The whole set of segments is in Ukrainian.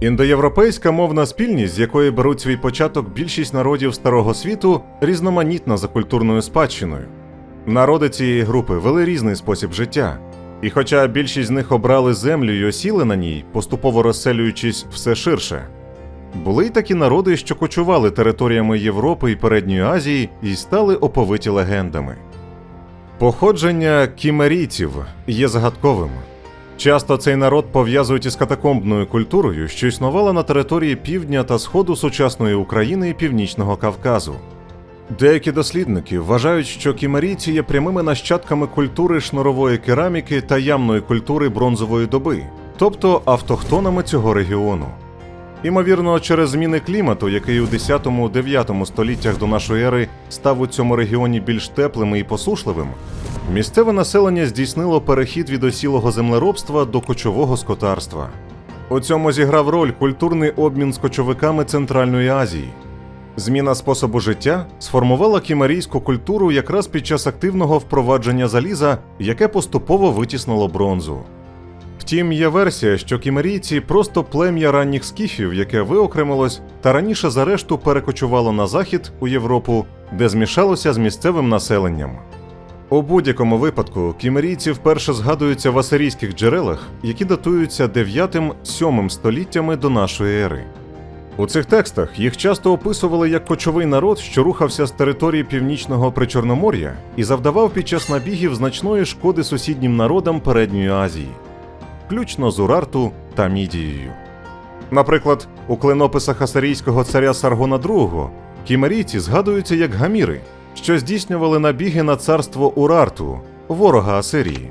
Індоєвропейська мовна спільність, з якої беруть свій початок більшість народів Старого світу, різноманітна за культурною спадщиною. Народи цієї групи вели різний спосіб життя, і хоча більшість з них обрали землю і осіли на ній, поступово розселюючись все ширше, були й такі народи, що кочували територіями Європи і Передньої Азії і стали оповиті легендами. Походження кімерійців є загадковим. Часто цей народ пов'язують із катакомбною культурою, що існувала на території півдня та сходу сучасної України і Північного Кавказу. Деякі дослідники вважають, що кімерійці є прямими нащадками культури шнурової кераміки та ямної культури бронзової доби, тобто автохтонами цього регіону. Імовірно, через зміни клімату, який у 10-9 століттях до нашої ери став у цьому регіоні більш теплим і посушливим, місцеве населення здійснило перехід від осілого землеробства до кочового скотарства. У цьому зіграв роль культурний обмін з кочовиками Центральної Азії. Зміна способу життя сформувала кімерійську культуру якраз під час активного впровадження заліза, яке поступово витіснило бронзу. Втім, є версія, що кімерійці просто плем'я ранніх скіфів, яке виокремилось та раніше за решту перекочувало на захід у Європу, де змішалося з місцевим населенням. У будь-якому випадку кімерійці вперше згадуються в асирійських джерелах, які датуються 9-7 століттями до нашої ери. У цих текстах їх часто описували як кочовий народ, що рухався з території північного Причорномор'я і завдавав під час набігів значної шкоди сусіднім народам Передньої Азії, включно з Урарту та Мідією. Наприклад, у клинописах асирійського царя Саргона II кімерійці згадуються як гаміри, що здійснювали набіги на царство Урарту, ворога Асирії.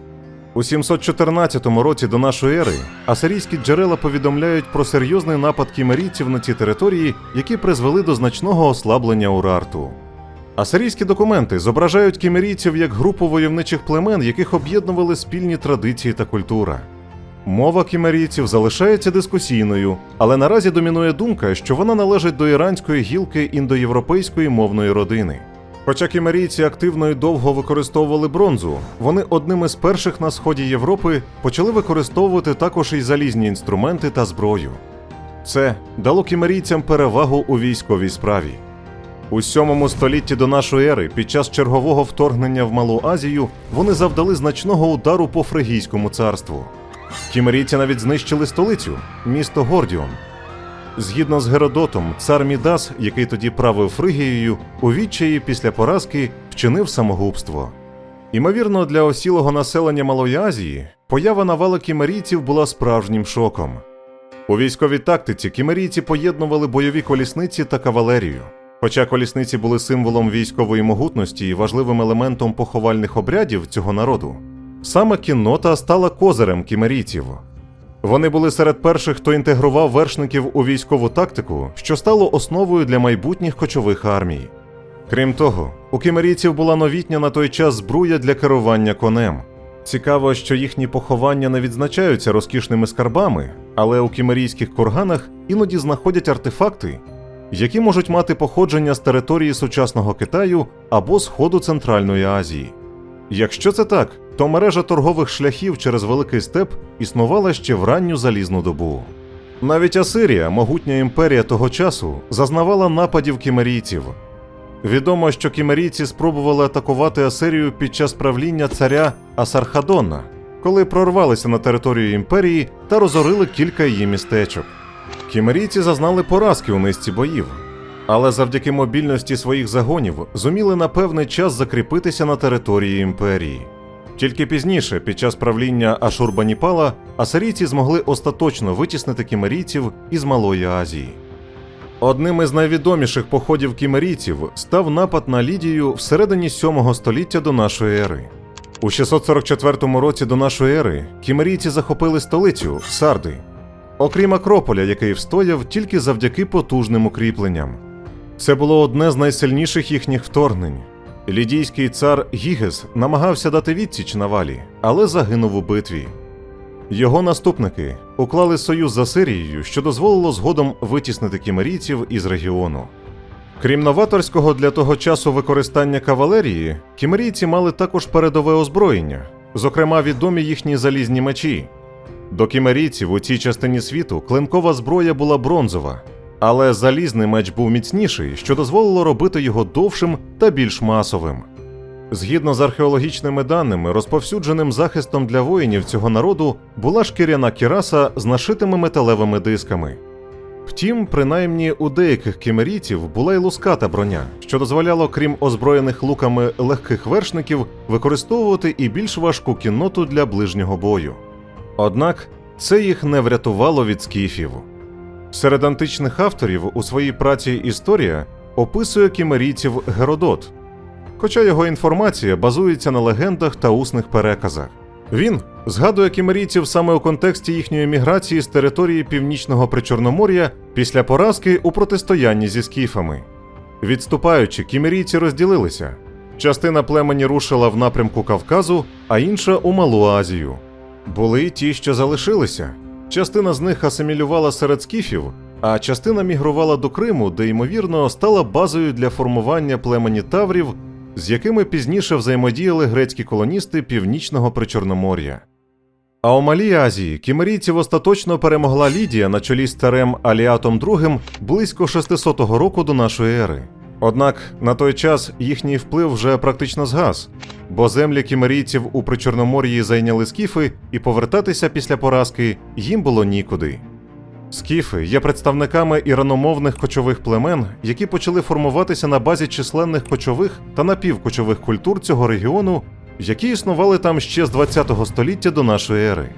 У 714 році до нашої ери асирійські джерела повідомляють про серйозний напад кімерійців на ці території, які призвели до значного ослаблення Урарту. Асирійські документи зображають кімерійців як групу войовничих племен, яких об'єднували спільні традиції та культура. Мова кімерійців залишається дискусійною, але наразі домінує думка, що вона належить до іранської гілки індоєвропейської мовної родини. Хоча кімерійці активно і довго використовували бронзу, вони одними з перших на сході Європи почали використовувати також і залізні інструменти та зброю. Це дало кімерійцям перевагу у військовій справі. У 7 столітті до нашої ери, під час чергового вторгнення в Малу Азію, вони завдали значного удару по Фригійському царству. Кімерійці навіть знищили столицю, місто Гордіон. Згідно з Геродотом, цар Мідас, який тоді правив Фригією, у відчаї після поразки вчинив самогубство. Імовірно, для осілого населення Малої Азії поява навали кімерійців була справжнім шоком. У військовій тактиці кімерійці поєднували бойові колісниці та кавалерію. Хоча колісниці були символом військової могутності і важливим елементом поховальних обрядів цього народу, саме кіннота стала козирем кімерійців. Вони були серед перших, хто інтегрував вершників у військову тактику, що стало основою для майбутніх кочових армій. Крім того, у кімерійців була новітня на той час збруя для керування конем. Цікаво, що їхні поховання не відзначаються розкішними скарбами, але у кімерійських курганах іноді знаходять артефакти, які можуть мати походження з території сучасного Китаю або Сходу Центральної Азії. Якщо це так, то мережа торгових шляхів через Великий Степ існувала ще в ранню залізну добу. Навіть Асирія, могутня імперія того часу, зазнавала нападів кімерійців. Відомо, що кімерійці спробували атакувати Асирію під час правління царя Асархадона, коли прорвалися на територію імперії та розорили кілька її містечок. Кімерійці зазнали поразки у низці боїв, але завдяки мобільності своїх загонів зуміли на певний час закріпитися на території імперії. Тільки пізніше, під час правління Ашурбаніпала, асирійці змогли остаточно витіснити кімерійців із Малої Азії. Одним із найвідоміших походів кімерійців став напад на Лідію всередині 7 століття до нашої ери. У 644 році до нашої ери кімерійці захопили столицю Сарди, окрім Акрополя, який встояв тільки завдяки потужним укріпленням. Це було одне з найсильніших їхніх вторгнень. Лідійський цар Гігес намагався дати відсіч навалі, але загинув у битві. Його наступники уклали союз з Асирією, що дозволило згодом витіснити кімерійців із регіону. Крім новаторського для того часу використання кавалерії, кімерійці мали також передове озброєння, зокрема відомі їхні залізні мечі. До кімерійців у цій частині світу клинкова зброя була бронзова, але залізний меч був міцніший, що дозволило робити його довшим та більш масовим. Згідно з археологічними даними, розповсюдженим захистом для воїнів цього народу була шкіряна кіраса з нашитими металевими дисками. Втім, принаймні у деяких кімерійців була й луската броня, що дозволяло, крім озброєних луками легких вершників, використовувати і більш важку кінноту для ближнього бою. Однак це їх не врятувало від скіфів. Серед античних авторів у своїй праці Історія описує кімерійців Геродот, хоча його інформація базується на легендах та усних переказах. Він згадує кімерійців саме у контексті їхньої міграції з території північного Причорномор'я після поразки у протистоянні зі скіфами. Відступаючи, кімерійці розділилися. Частина племені рушила в напрямку Кавказу, а інша у Малу Азію. Були ті, що залишилися. Частина з них асимілювала серед скіфів, а частина мігрувала до Криму, де, ймовірно, стала базою для формування племені таврів, з якими пізніше взаємодіяли грецькі колоністи північного Причорномор'я. А у Малій Азії кімерійців остаточно перемогла Лідія на чолі з царем Аліатом II близько 600 року до нашої ери. Однак на той час їхній вплив вже практично згас, бо землі кімерійців у Причорномор'ї зайняли скіфи, і повертатися після поразки їм було нікуди. Скіфи є представниками іраномовних кочових племен, які почали формуватися на базі численних кочових та напівкочових культур цього регіону, які існували там ще з 20 століття до нашої ери.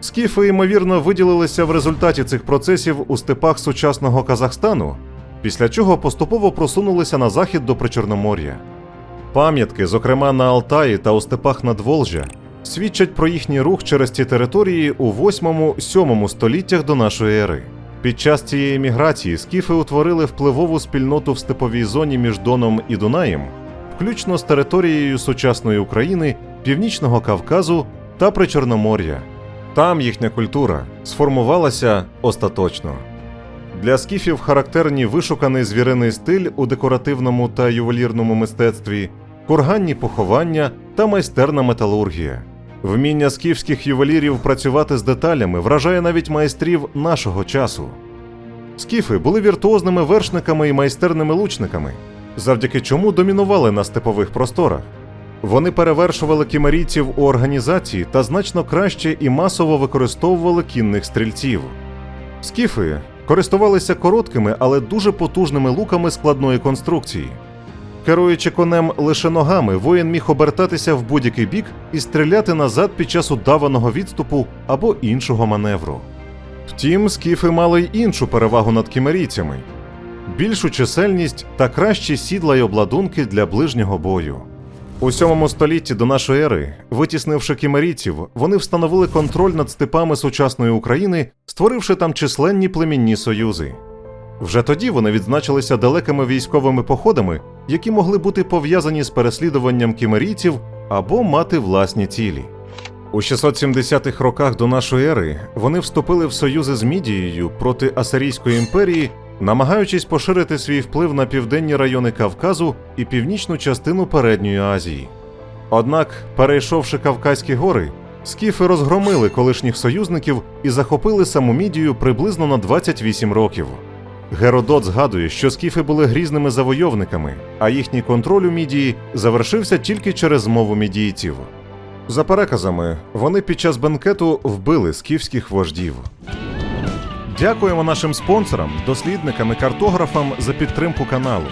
Скіфи, ймовірно, виділилися в результаті цих процесів у степах сучасного Казахстану, після чого поступово просунулися на захід до Причорномор'я. Пам'ятки, зокрема на Алтаї та у степах Надволжя, свідчать про їхній рух через ці території у 8-7 століттях до нашої ери. Під час цієї міграції скіфи утворили впливову спільноту в степовій зоні між Доном і Дунаєм, включно з територією сучасної України, Північного Кавказу та Причорномор'я. Там їхня культура сформувалася остаточно. Для скіфів характерні вишуканий звіриний стиль у декоративному та ювелірному мистецтві, курганні поховання та майстерна металургія. Вміння скіфських ювелірів працювати з деталями вражає навіть майстрів нашого часу. Скіфи були віртуозними вершниками і майстерними лучниками, завдяки чому домінували на степових просторах. Вони перевершували кімерійців у організації та значно краще і масово використовували кінних стрільців. Скіфи користувалися короткими, але дуже потужними луками складної конструкції. Керуючи конем лише ногами, воїн міг обертатися в будь-який бік і стріляти назад під час удаваного відступу або іншого маневру. Втім, скіфи мали й іншу перевагу над кімерійцями більшу чисельність та кращі сідла й обладунки для ближнього бою. У 7 столітті до нашої ери, витіснивши кімерійців, вони встановили контроль над степами сучасної України, створивши там численні племінні союзи. Вже тоді вони відзначилися далекими військовими походами, які могли бути пов'язані з переслідуванням кімерійців або мати власні цілі. У 670-х роках до нашої ери вони вступили в союзи з Мідією проти Асирійської імперії, намагаючись поширити свій вплив на південні райони Кавказу і північну частину Передньої Азії. Однак, перейшовши Кавказькі гори, скіфи розгромили колишніх союзників і захопили саму Мідію приблизно на 28 років. Геродот згадує, що скіфи були грізними завойовниками, а їхній контроль у Мідії завершився тільки через змову мідійців. За переказами, вони під час бенкету вбили скіфських вождів. Дякуємо нашим спонсорам, дослідникам і картографам за підтримку каналу.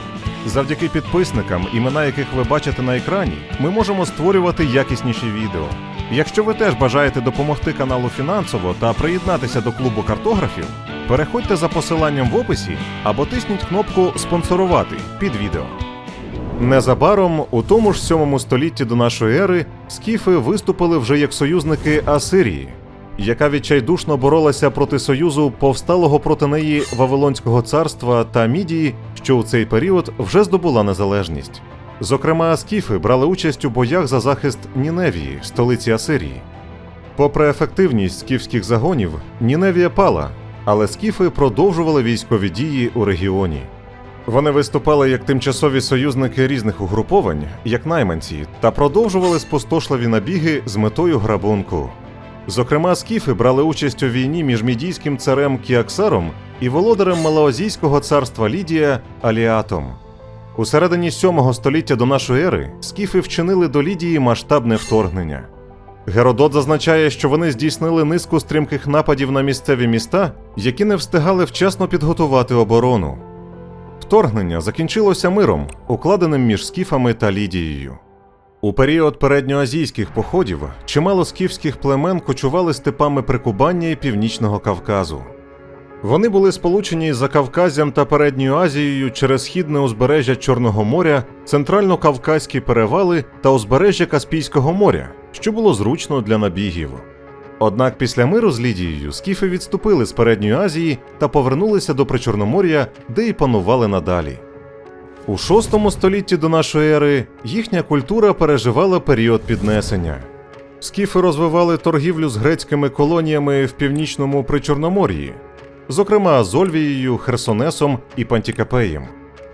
Завдяки підписникам, імена яких ви бачите на екрані, ми можемо створювати якісніші відео. Якщо ви теж бажаєте допомогти каналу фінансово та приєднатися до клубу картографів, переходьте за посиланням в описі або тисніть кнопку Спонсорувати під відео. Незабаром, у тому ж 7 столітті до нашої ери, скіфи виступили вже як союзники Асирії, яка відчайдушно боролася проти союзу повсталого проти неї Вавилонського царства та Мідії, що у цей період вже здобула незалежність. Зокрема, скіфи брали участь у боях за захист Ніневії, столиці Асирії. Попри ефективність скіфських загонів, Ніневія пала, але скіфи продовжували військові дії у регіоні. Вони виступали як тимчасові союзники різних угруповань, як найманці, та продовжували спустошливі набіги з метою грабунку. Зокрема, скіфи брали участь у війні між мідійським царем Кіаксаром і володарем Малоазійського царства Лідія Аліатом. У середині 7 століття до нашої ери скіфи вчинили до Лідії масштабне вторгнення. Геродот зазначає, що вони здійснили низку стрімких нападів на місцеві міста, які не встигали вчасно підготувати оборону. Вторгнення закінчилося миром, укладеним між скіфами та Лідією. У період передньоазійських походів чимало скіфських племен кочували степами Прикубання і Північного Кавказу. Вони були сполучені з Закавказям та Передньою Азією через східне узбережжя Чорного моря, центрально-кавказькі перевали та узбережжя Каспійського моря, що було зручно для набігів. Однак після миру з Лідією скіфи відступили з Передньої Азії та повернулися до Причорномор'я, де й панували надалі. У VI столітті до нашої ери їхня культура переживала період піднесення. Скіфи розвивали торгівлю з грецькими колоніями в північному Причорномор'ї, зокрема з Ольвією, Херсонесом і Пантікапеєм.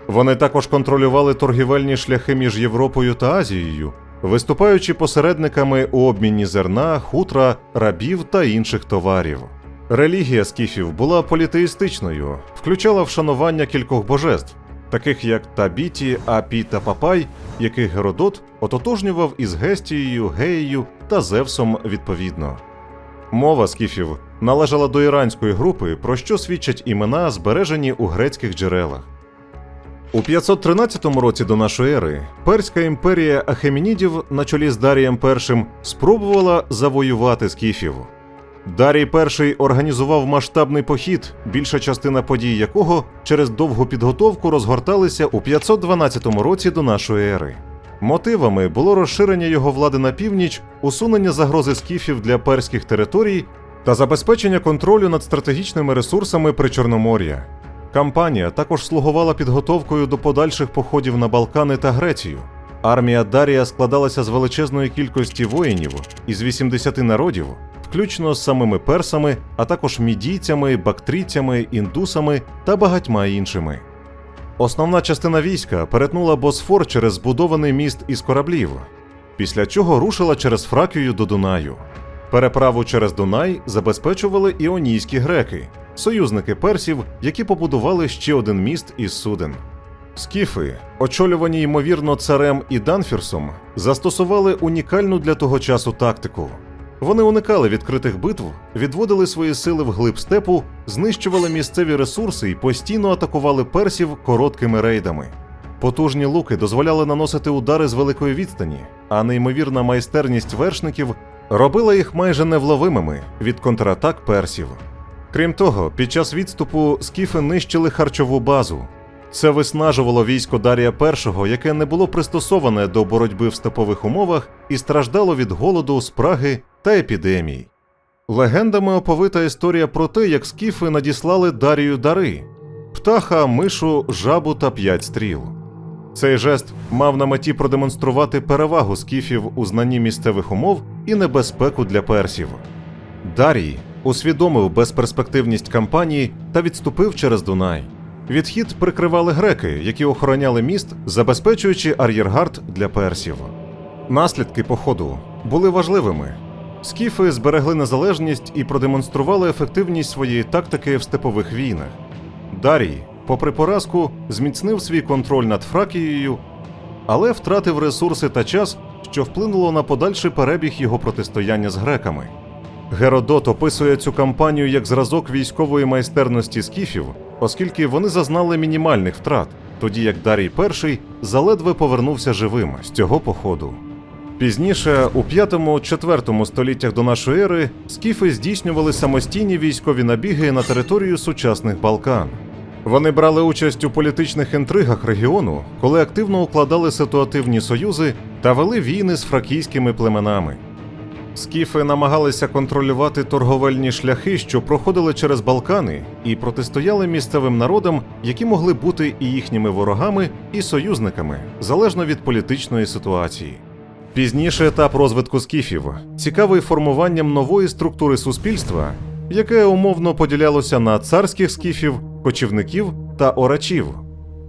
Вони також контролювали торгівельні шляхи між Європою та Азією, виступаючи посередниками у обміні зерна, хутра, рабів та інших товарів. Релігія скіфів була політеїстичною, включала вшанування кількох божеств, таких як Табіті, Апі та Папай, яких Геродот ототожнював із Гестією, Геєю та Зевсом відповідно. Мова скіфів належала до іранської групи, про що свідчать імена, збережені у грецьких джерелах. У 513 році до нашої ери Перська імперія Ахемінідів на чолі з Дарієм І спробувала завоювати скіфів. Дарій І організував масштабний похід, більша частина подій якого через довгу підготовку розгорталися у 512 році до нашої ери. Мотивами було розширення його влади на північ, усунення загрози скіфів для перських територій та забезпечення контролю над стратегічними ресурсами Причорномор'я. Кампанія також слугувала підготовкою до подальших походів на Балкани та Грецію. Армія Дарія складалася з величезної кількості воїнів із 80 народів, включно з самими персами, а також мідійцями, бактрійцями, індусами та багатьма іншими. Основна частина війська перетнула Босфор через збудований міст із кораблів, після чого рушила через Фракію до Дунаю. Переправу через Дунай забезпечували іонійські греки, союзники персів, які побудували ще один міст із суден. Скіфи, очолювані ймовірно царем і Данфірсом, застосували унікальну для того часу тактику. Вони уникали відкритих битв, відводили свої сили в глиб степу, знищували місцеві ресурси і постійно атакували персів короткими рейдами. Потужні луки дозволяли наносити удари з великої відстані, а неймовірна майстерність вершників робила їх майже невловимими від контратак персів. Крім того, під час відступу скіфи нищили харчову базу. Це виснажувало військо Дарія І, яке не було пристосоване до боротьби в степових умовах і страждало від голоду, спраги та епідемій. Легендами оповита історія про те, як скіфи надіслали Дарію дари птаха, мишу, жабу та п'ять стріл. Цей жест мав на меті продемонструвати перевагу скіфів у знанні місцевих умов і небезпеку для персів. Дарій усвідомив безперспективність кампанії та відступив через Дунай. Відхід прикривали греки, які охороняли міст, забезпечуючи ар'єргард для персів. Наслідки походу були важливими. Скіфи зберегли незалежність і продемонстрували ефективність своєї тактики в степових війнах. Дарій, попри поразку, зміцнив свій контроль над Фракією, але втратив ресурси та час, що вплинуло на подальший перебіг його протистояння з греками. Геродот описує цю кампанію як зразок військової майстерності скіфів, оскільки вони зазнали мінімальних втрат, тоді як Дарій І заледве повернувся живим з цього походу. Пізніше, у 5-4 століттях до нашої ери, скіфи здійснювали самостійні військові набіги на територію сучасних Балкан. Вони брали участь у політичних інтригах регіону, коли активно укладали ситуативні союзи та вели війни з фракійськими племенами. Скіфи намагалися контролювати торговельні шляхи, що проходили через Балкани, і протистояли місцевим народам, які могли бути і їхніми ворогами, і союзниками, залежно від політичної ситуації. Пізніший етап розвитку скіфів цікавий формуванням нової структури суспільства, яке умовно поділялося на царських скіфів, кочівників та орачів.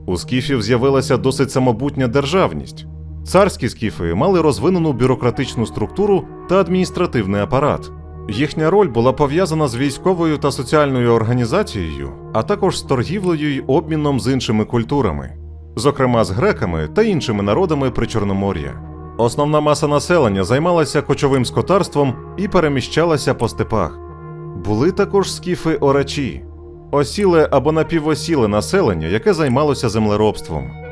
У скіфів з'явилася досить самобутня державність. Царські скіфи мали розвинену бюрократичну структуру та адміністративний апарат. Їхня роль була пов'язана з військовою та соціальною організацією, а також з торгівлею й обміном з іншими культурами, зокрема з греками та іншими народами Причорномор'я. Основна маса населення займалася кочовим скотарством і переміщалася по степах. Були також скіфи орачі, осіле або напівосіле населення, яке займалося землеробством.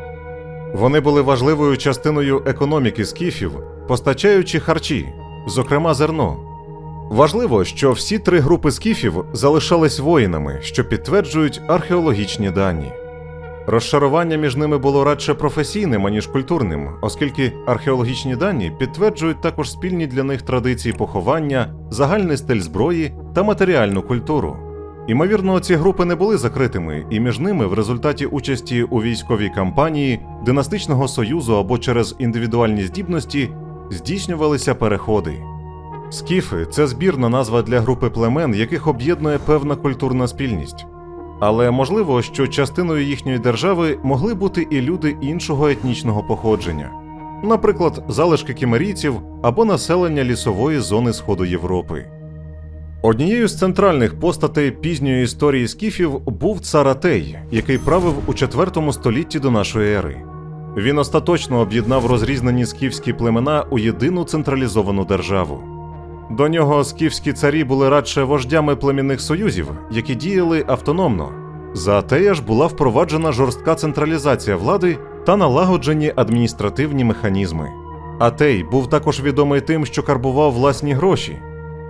Вони були важливою частиною економіки скіфів, постачаючи харчі, зокрема зерно. Важливо, що всі три групи скіфів залишались воїнами, що підтверджують археологічні дані. Розшарування між ними було радше професійним, аніж культурним, оскільки археологічні дані підтверджують також спільні для них традиції поховання, загальний стиль зброї та матеріальну культуру. Імовірно, ці групи не були закритими, і між ними в результаті участі у військовій кампанії, династичного союзу або через індивідуальні здібності здійснювалися переходи. Скіфи це збірна назва для групи племен, яких об'єднує певна культурна спільність. Але можливо, що частиною їхньої держави могли бути і люди іншого етнічного походження, наприклад, залишки кімерійців або населення лісової зони Сходу Європи. Однією з центральних постатей пізньої історії скіфів був цар Атей, який правив у IV столітті до нашої ери. Він остаточно об'єднав розрізнені скіфські племена у єдину централізовану державу. До нього скіфські царі були радше вождями племінних союзів, які діяли автономно. За Атея ж була впроваджена жорстка централізація влади та налагоджені адміністративні механізми. Атей був також відомий тим, що карбував власні гроші.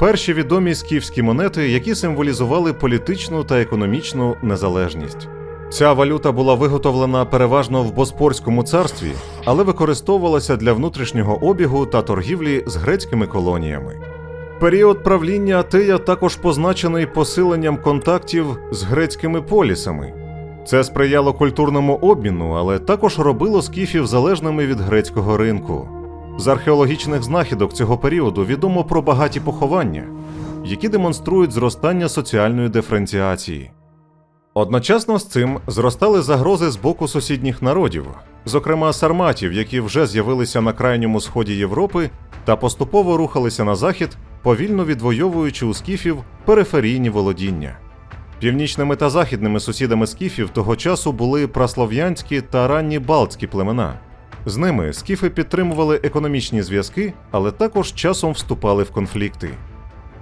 Перші відомі скіфські монети, які символізували політичну та економічну незалежність. Ця валюта була виготовлена переважно в Боспорському царстві, але використовувалася для внутрішнього обігу та торгівлі з грецькими колоніями. Період правління Атея також позначений посиленням контактів з грецькими полісами. Це сприяло культурному обміну, але також робило скіфів залежними від грецького ринку. З археологічних знахідок цього періоду відомо про багаті поховання, які демонструють зростання соціальної диференціації. Одночасно з цим зростали загрози з боку сусідніх народів, зокрема сарматів, які вже з'явилися на крайньому сході Європи та поступово рухалися на захід, повільно відвоюючи у скіфів периферійні володіння. Північними та західними сусідами скіфів того часу були праслов'янські та ранні балтські племена. З ними скіфи підтримували економічні зв'язки, але також часом вступали в конфлікти.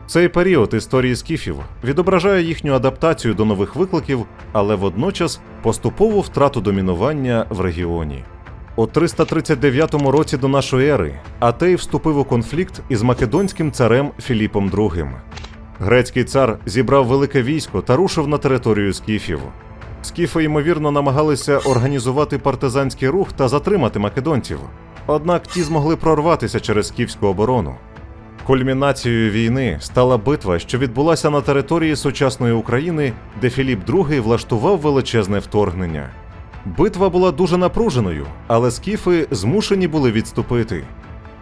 Цей період історії скіфів відображає їхню адаптацію до нових викликів, але водночас поступову втрату домінування в регіоні. У 339 році до нашої ери Атей вступив у конфлікт із македонським царем Філіпом II. Грецький цар зібрав велике військо та рушив на територію скіфів. Скіфи, ймовірно, намагалися організувати партизанський рух та затримати македонців, однак ті змогли прорватися через скіфську оборону. Кульмінацією війни стала битва, що відбулася на території сучасної України, де Філіп II влаштував величезне вторгнення. Битва була дуже напруженою, але скіфи змушені були відступити.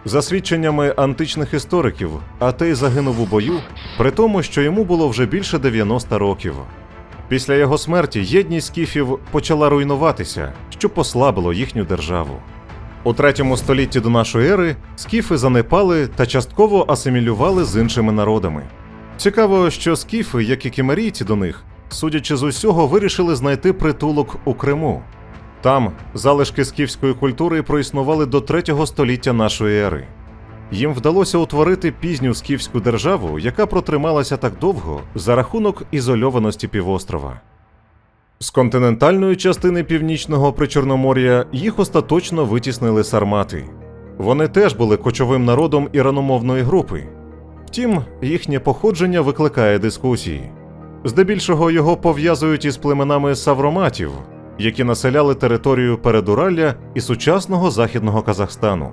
За свідченнями античних істориків, Атей загинув у бою, при тому, що йому було вже більше 90 років. Після його смерті єдність скіфів почала руйнуватися, що послабило їхню державу. У третьому столітті до нашої ери скіфи занепали та частково асимілювали з іншими народами. Цікаво, що скіфи, як і кімерійці до них, судячи з усього, вирішили знайти притулок у Криму. Там залишки скіфської культури проіснували до третього століття нашої ери. Їм вдалося утворити пізню скіфську державу, яка протрималася так довго за рахунок ізольованості півострова. З континентальної частини північного причорномор'я їх остаточно витіснили сармати. Вони теж були кочовим народом іраномовної групи. Втім, їхнє походження викликає дискусії. Здебільшого його пов'язують із племенами савроматів, які населяли територію Передуралля і сучасного західного Казахстану.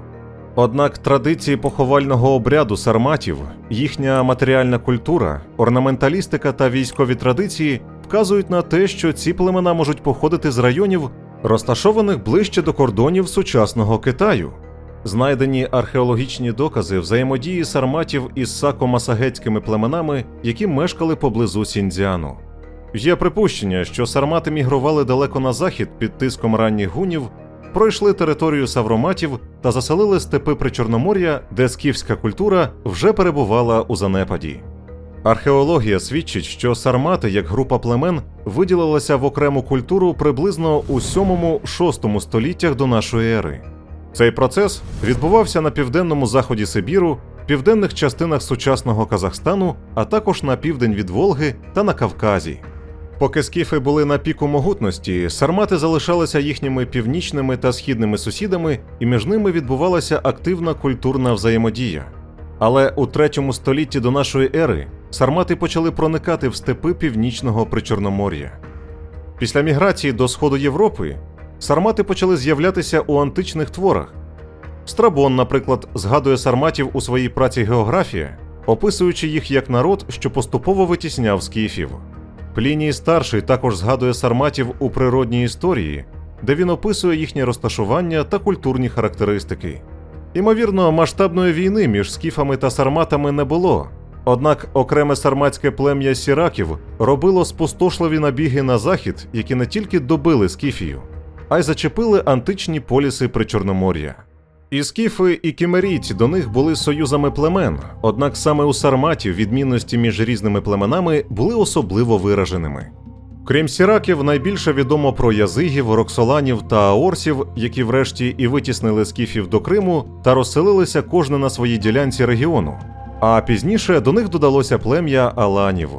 Однак традиції поховального обряду сарматів, їхня матеріальна культура, орнаменталістика та військові традиції вказують на те, що ці племена можуть походити з районів, розташованих ближче до кордонів сучасного Китаю. Знайдені археологічні докази взаємодії сарматів із сако-масагетськими племенами, які мешкали поблизу Сіньцзяну. Є припущення, що сармати мігрували далеко на захід під тиском ранніх гунів, пройшли територію савроматів та заселили степи Причорномор'я, де скіфська культура вже перебувала у занепаді. Археологія свідчить, що сармати як група племен виділилася в окрему культуру приблизно у 7-6 століттях до нашої ери. Цей процес відбувався на південному заході Сибіру, південних частинах сучасного Казахстану, а також на південь від Волги та на Кавказі. Поки скіфи були на піку могутності, сармати залишалися їхніми північними та східними сусідами, і між ними відбувалася активна культурна взаємодія. Але у третьому столітті до нашої ери сармати почали проникати в степи північного причорномор'я. Після міграції до сходу Європи сармати почали з'являтися у античних творах. Страбон, наприклад, згадує сарматів у своїй праці Географія, описуючи їх як народ, що поступово витісняв скіфів. Пліній старший також згадує сарматів у природній історії, де він описує їхнє розташування та культурні характеристики. Імовірно, масштабної війни між скіфами та сарматами не було. Однак окреме сарматське плем'я сіраків робило спустошливі набіги на захід, які не тільки добили скіфію, а й зачепили античні поліси Причорномор'я. І скіфи, і кімерійці до них були союзами племен, однак саме у сарматів відмінності між різними племенами були особливо вираженими. Крім сіраків, найбільше відомо про язигів, роксоланів та аорсів, які врешті і витіснили скіфів до Криму та розселилися кожне на своїй ділянці регіону. А пізніше до них додалося плем'я Аланів.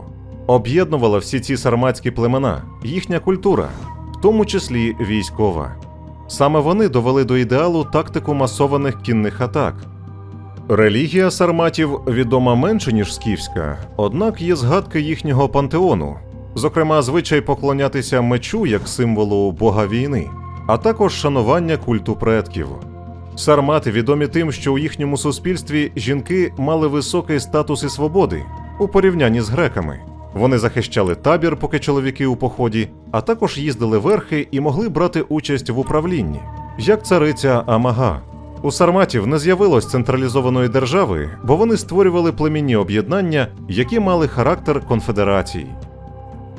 Об'єднувала всі ці сарматські племена, їхня культура, в тому числі військова. Саме вони довели до ідеалу тактику масованих кінних атак. Релігія сарматів відома менше, ніж скіфська, однак є згадки їхнього пантеону, зокрема, звичай поклонятися мечу як символу бога війни, а також шанування культу предків. Сармати відомі тим, що у їхньому суспільстві жінки мали високий статус і свободи у порівнянні з греками. Вони захищали табір, поки чоловіки у поході, а також їздили верхи і могли брати участь в управлінні, як цариця Амага. У сарматів не з'явилось централізованої держави, бо вони створювали племінні об'єднання, які мали характер конфедерації.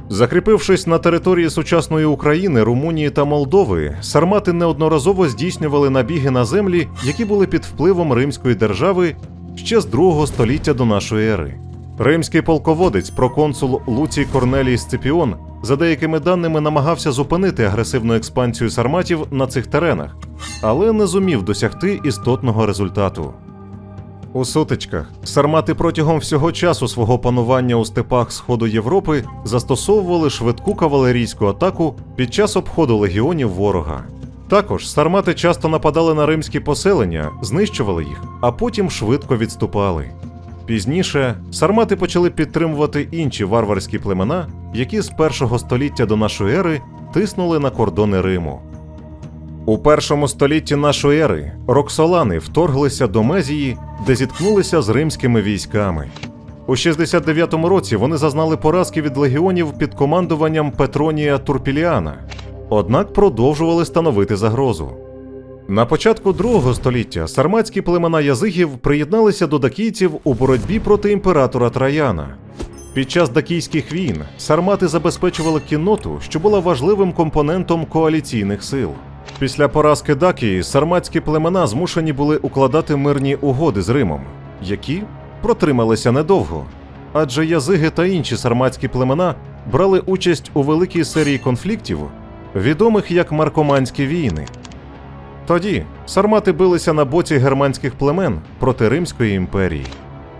Закріпившись на території сучасної України, Румунії та Молдови, сармати неодноразово здійснювали набіги на землі, які були під впливом Римської держави ще з другого століття до нашої ери. Римський полководець, проконсул Луцій Корнелій Сципіон, за деякими даними намагався зупинити агресивну експансію сарматів на цих теренах, але не зумів досягти істотного результату. У сутичках сармати протягом всього часу свого панування у степах Сходу Європи застосовували швидку кавалерійську атаку під час обходу легіонів ворога. Також сармати часто нападали на римські поселення, знищували їх, а потім швидко відступали. Пізніше сармати почали підтримувати інші варварські племена, які з першого століття до нашої ери тиснули на кордони Риму. У першому столітті нашої ери роксолани вторглися до Мезії, де зіткнулися з римськими військами. У 69-му році вони зазнали поразки від легіонів під командуванням Петронія Турпіліана, однак продовжували становити загрозу. На початку другого століття сарматські племена язигів приєдналися до дакійців у боротьбі проти імператора Траяна. Під час дакійських війн сармати забезпечували кінноту, що була важливим компонентом коаліційних сил. Після поразки Дакії сарматські племена змушені були укладати мирні угоди з Римом, які протрималися недовго, адже язиги та інші сарматські племена брали участь у великій серії конфліктів, відомих як Маркоманські війни. Тоді сармати билися на боці германських племен проти Римської імперії.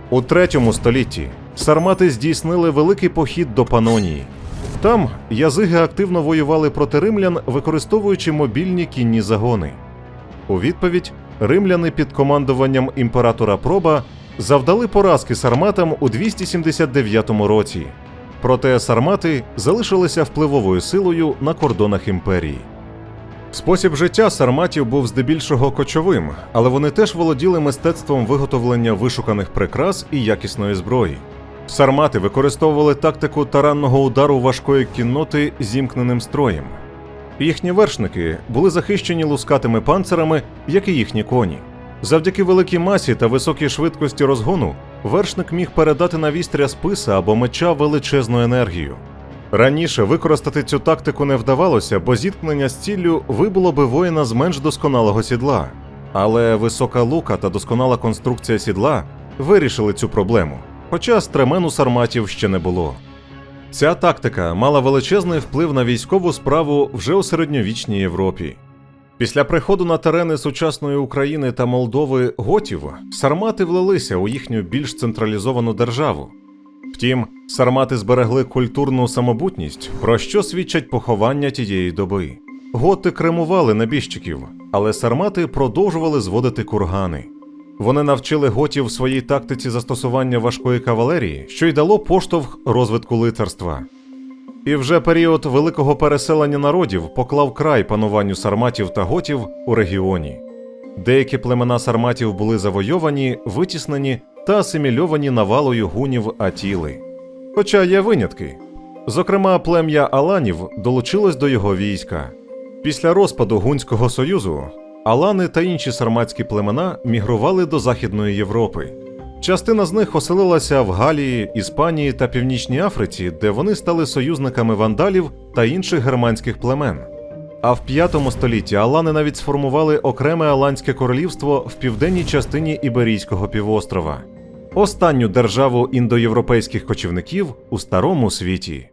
У третьому столітті сармати здійснили великий похід до Панонії. Там язиги активно воювали проти римлян, використовуючи мобільні кінні загони. У відповідь римляни під командуванням імператора Проба завдали поразки сарматам у 279 році. Проте сармати залишилися впливовою силою на кордонах імперії. Спосіб життя сарматів був здебільшого кочовим, але вони теж володіли мистецтвом виготовлення вишуканих прикрас і якісної зброї. Сармати використовували тактику таранного удару важкої кінноти зімкненим строєм. Їхні вершники були захищені лускатими панцирами, як і їхні коні. Завдяки великій масі та високій швидкості розгону вершник міг передати на вістря списа або меча величезну енергію. Раніше використати цю тактику не вдавалося, бо зіткнення з ціллю вибуло би воїна з менш досконалого сідла. Але висока лука та досконала конструкція сідла вирішили цю проблему. хоча стремену сарматів ще не було. Ця тактика мала величезний вплив на військову справу вже у середньовічній Європі. Після приходу на терени сучасної України та Молдови готів сармати влилися у їхню більш централізовану державу. Втім, сармати зберегли культурну самобутність, про що свідчать поховання тієї доби. Готи кремували небіжчиків, але сармати продовжували зводити кургани. Вони навчили готів своїй тактиці застосування важкої кавалерії, що й дало поштовх розвитку лицарства. І вже період великого переселення народів поклав край пануванню сарматів та готів у регіоні. Деякі племена сарматів були завойовані, витіснені та асимільовані навалою гунів Атіли. Хоча є винятки. Зокрема, плем'я Аланів долучилось до його війська. Після розпаду Гунського союзу Алани та інші сарматські племена мігрували до Західної Європи. Частина з них оселилася в Галії, Іспанії та Північній Африці, де вони стали союзниками вандалів та інших германських племен. А в V столітті Алани навіть сформували окреме Аланське королівство в південній частині Іберійського півострова, останню державу індоєвропейських кочівників у старому світі.